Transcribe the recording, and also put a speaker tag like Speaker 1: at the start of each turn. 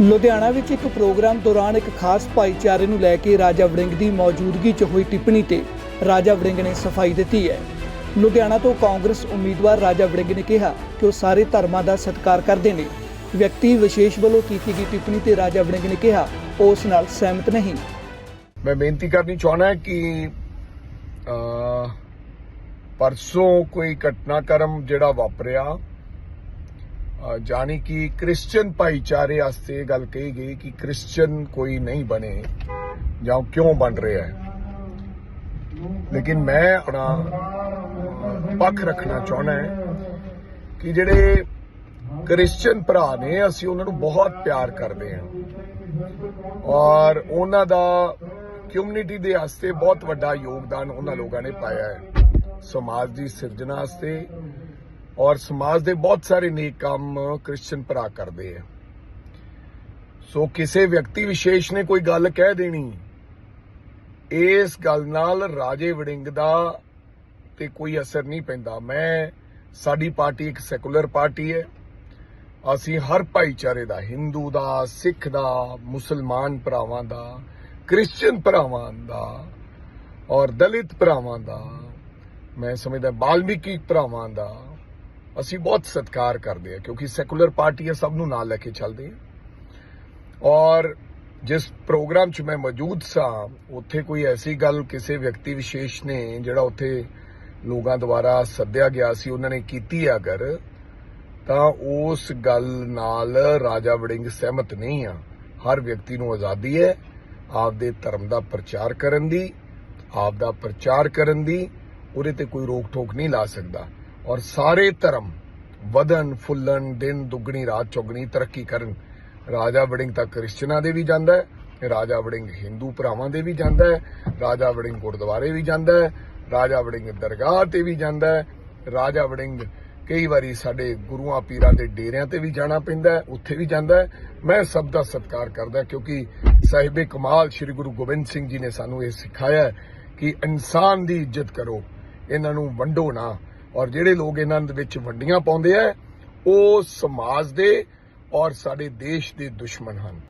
Speaker 1: ਲੁਧਿਆਣਾ ਵਿੱਚ ਇੱਕ ਪ੍ਰੋਗਰਾਮ ਦੌਰਾਨ ਇੱਕ ਖਾਸ ਭਾਈਚਾਰੇ ਨੂੰ ਲੈ ਕੇ ਰਾਜਾ ਵੜਿੰਗ ਦੀ ਮੌਜੂਦਗੀ 'ਚ ਹੋਈ ਟਿੱਪਣੀ ਤੇ ਰਾਜਾ ਵੜਿੰਗ ਨੇ ਸਫ਼ਾਈ ਦਿੱਤੀ ਹੈ। ਲੁਧਿਆਣਾ ਤੋਂ ਕਾਂਗਰਸ ਉਮੀਦਵਾਰ ਰਾਜਾ ਵੜਿੰਗ ਨੇ ਕਿਹਾ ਕਿ ਉਹ ਸਾਰੇ ਧਰਮਾਂ ਦਾ ਸਤਿਕਾਰ ਕਰਦੇ ਨੇ। ਵਿਅਕਤੀ ਵਿਸ਼ੇਸ਼ ਵੱਲੋਂ ਕੀਤੀ ਗਈ ਟਿੱਪਣੀ ਤੇ ਰਾਜਾ ਵੜਿੰਗ ਨੇ ਕਿਹਾ ਉਹ ਉਸ ਨਾਲ ਸਹਿਮਤ ਨਹੀਂ।
Speaker 2: ਮੈਂ ਬੇਨਤੀ ਕਰਨੀ ਚਾਹਣਾ ਕਿ ਅ ਪਰਸੋਂ ਕੋਈ ਘਟਨਾਕ੍ਰਮ ਜਿਹੜਾ ਵਾਪਰਿਆ ਅ, ਜਾਣੀ ਕਿ ਕ੍ਰਿਸਚੀਅਨ ਭਾਈਚਾਰੇ ਵਾਸਤੇ ਇਹ ਗੱਲ ਕਹੀ ਗਈ ਕਿ ਕ੍ਰਿਸਚੀਅਨ ਕੋਈ ਨਹੀਂ ਬਣੇ ਜਾਂ ਕਿਉਂ ਬਣ ਰਿਹਾ ਹੈ। ਲੇਕਿਨ ਮੈਂ ਆਪਣਾ ਪੱਖ ਰੱਖਣਾ ਚਾਹਣਾ ਹੈ ਕਿ ਜਿਹੜੇ ਕ੍ਰਿਸਚੀਅਨ ਭਰਾ ਨੇ ਅਸੀਂ ਉਹਨਾਂ ਨੂੰ ਬਹੁਤ ਪਿਆਰ ਕਰਦੇ ਹਾਂ। ਔਰ ਉਹਨਾਂ ਦਾ ਕਮਿਊਨਿਟੀ ਦੇ ਵਾਸਤੇ ਬਹੁਤ ਵੱਡਾ ਯੋਗਦਾਨ ਉਹਨਾਂ ਲੋਕਾਂ ਨੇ ਪਾਇਆ ਹੈ। ਸਮਾਜ ਦੀ ਸਿਰਜਣਾ ਵਾਸਤੇ ਔਰ ਸਮਾਜ ਦੇ ਬਹੁਤ ਸਾਰੇ ਨੇਕ ਕੰਮ ਕ੍ਰਿਸਚੀਅਨ ਭਰਾ ਕਰਦੇ ਆ। ਸੋ ਕਿਸੇ ਵਿਅਕਤੀ ਵਿਸ਼ੇਸ਼ ਨੇ ਕੋਈ ਗੱਲ ਕਹਿ ਦੇਣੀ, ਇਸ ਗੱਲ ਨਾਲ ਰਾਜੇ ਵੜਿੰਗ ਦਾ ਤੇ ਕੋਈ ਅਸਰ ਨਹੀਂ ਪੈਂਦਾ। ਮੈਂ, ਸਾਡੀ ਪਾਰਟੀ ਇੱਕ ਸੈਕੂਲਰ ਪਾਰਟੀ ਹੈ। ਅਸੀਂ ਹਰ ਭਾਈਚਾਰੇ ਦਾ, ਹਿੰਦੂ ਦਾ, ਸਿੱਖ ਦਾ, ਮੁਸਲਮਾਨ ਭਰਾਵਾਂ ਦਾ ਕ੍ਰਿਸਚੀਅਨ ਭਰਾਵਾਂ ਦਾ ਔਰ ਦਲਿਤ ਭਰਾਵਾਂ ਦਾ, ਮੈਂ ਸਮਝਦਾ ਬਾਲਮੀਕੀ ਭਰਾਵਾਂ ਦਾ ਅਸੀਂ ਬਹੁਤ ਸਤਿਕਾਰ ਕਰਦੇ ਹਾਂ, ਕਿਉਂਕਿ ਸੈਕੂਲਰ ਪਾਰਟੀ ਆ ਸਭ ਨੂੰ ਨਾਲ ਲੈ ਕੇ ਚੱਲਦੇ ਹਾਂ ਔਰ ਜਿਸ ਪ੍ਰੋਗਰਾਮ 'ਚ ਮੈਂ ਮੌਜੂਦ ਸਾਂ, ਉੱਥੇ ਕੋਈ ਐਸੀ ਗੱਲ ਕਿਸੇ ਵਿਅਕਤੀ ਵਿਸ਼ੇਸ਼ ਨੇ ਜਿਹੜਾ ਉੱਥੇ ਲੋਕਾਂ ਦੁਆਰਾ ਸੱਦਿਆ ਗਿਆ ਸੀ, ਉਹਨਾਂ ਨੇ ਕੀਤੀ ਹੈ ਅਗਰ, ਤਾਂ ਉਸ ਗੱਲ ਨਾਲ ਰਾਜਾ ਵੜਿੰਗ ਸਹਿਮਤ ਨਹੀਂ ਆ। ਹਰ ਵਿਅਕਤੀ ਨੂੰ ਆਜ਼ਾਦੀ ਹੈ, ਆਪਦੇ ਧਰਮ ਦਾ ਪ੍ਰਚਾਰ ਕਰਨ ਦੀ, ਆਪ ਦਾ ਪ੍ਰਚਾਰ ਕਰਨ ਦੀ, ਉਹਦੇ ਤੇ ਕੋਈ ਰੋਕ ਟੋਕ ਨਹੀਂ ਲਾ ਸਕਦਾ। ਔਰ ਸਾਰੇ ਧਰਮ ਵਧਨ ਫੁੱਲਣ, ਦਿਨ, ਦੁੱਗਣੀ, ਰਾਤ, ਚੌਗਣੀ, ਤਰੱਕੀ ਕਰਨ। ਰਾਜਾ ਵੜਿੰਗ ਤਾਂ ਕ੍ਰਿਸਚਨਾਂ ਦੇ ਵੀ ਜਾਂਦਾ ਹੈ, ਰਾਜਾ ਵੜਿੰਗ ਹਿੰਦੂ ਭਰਾਵਾਂ ਦੇ ਵੀ ਜਾਂਦਾ ਹੈ, ਰਾਜਾ ਵੜਿੰਗ ਗੁਰਦੁਆਰੇ ਵੀ ਜਾਂਦਾ ਹੈ, ਰਾਜਾ ਵੜਿੰਗ ਦਰਗਾਹ ਤੇ ਵੀ ਜਾਂਦਾ ਹੈ, ਰਾਜਾ ਵੜਿੰਗ ਕਈ ਵਾਰੀ ਸਾਡੇ ਗੁਰੂਆਂ ਪੀਰਾਂ ਦੇ ਡੇਰਿਆਂ ਤੇ ਵੀ ਜਾਣਾ ਪੈਂਦਾ ਹੈ, ਉੱਥੇ ਵੀ ਜਾਂਦਾ ਹੈ। ਮੈਂ ਸਭ ਦਾ ਸਤਿਕਾਰ ਕਰਦਾ ਕਿਉਂਕਿ ਸਾਹਿਬੇ ਕਮਾਲ ਸ੍ਰੀ ਗੁਰੂ ਗੋਬਿੰਦ ਸਿੰਘ ਜੀ ਨੇ ਸਾਨੂੰ ਇਹ ਸਿਖਾਇਆ ਕਿ ਇਨਸਾਨ ਦੀ ਇੱਜ਼ਤ ਕਰੋ, ਇਹਨਾਂ ਨੂੰ ਵੰਡੋ ਨਾ। ਔਰ ਜਿਹੜੇ ਲੋਕ ਇਹਨਾਂ ਦੇ ਵਿੱਚ ਵੰਡੀਆਂ ਪਾਉਂਦੇ ਆ, ਉਹ ਸਮਾਜ ਦੇ ਔਰ ਸਾਡੇ ਦੇਸ਼ ਦੇ ਦੁਸ਼ਮਣ ਹਨ।